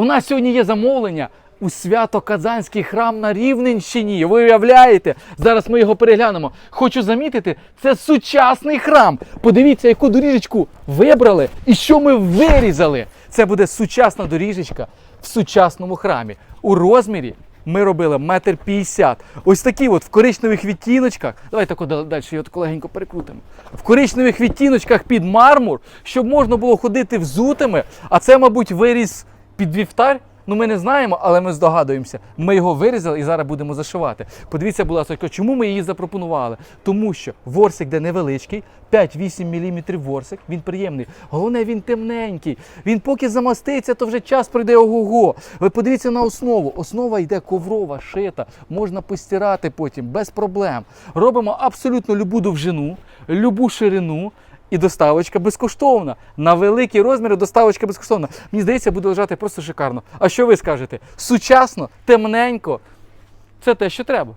У нас сьогодні є замовлення у Свято-Казанський храм на Рівненщині. Ви уявляєте? Зараз ми його переглянемо. Хочу замітити, це сучасний храм. Подивіться, яку доріжечку вибрали і що ми вирізали. Це буде сучасна доріжечка в сучасному храмі. У розмірі ми робили метр п'ятдесят. Ось такі от в коричневих відтіночках. Давайте далі його легенько перекрутимо. В коричневих відтіночках під мармур, щоб можна було ходити взутими. А це, мабуть, виріз під вівтар. Ну, ми не знаємо, але ми здогадуємося. Ми його вирізали і зараз будемо зашивати. Подивіться, будь ласка, чому ми її запропонували? Тому що ворсик де невеличкий, 5-8 мм ворсик, він приємний. Головне, він темненький. Він поки замаститься, то вже час пройде ого-го. Ви подивіться на основу. Основа йде коврова, шита, можна постирати потім без проблем. Робимо абсолютно любу довжину, любу ширину. І доставочка безкоштовна. На великі розміри доставочка безкоштовна. Мені здається, буде лежати просто шикарно. А що ви скажете? Сучасно, темненько. Це те, що треба.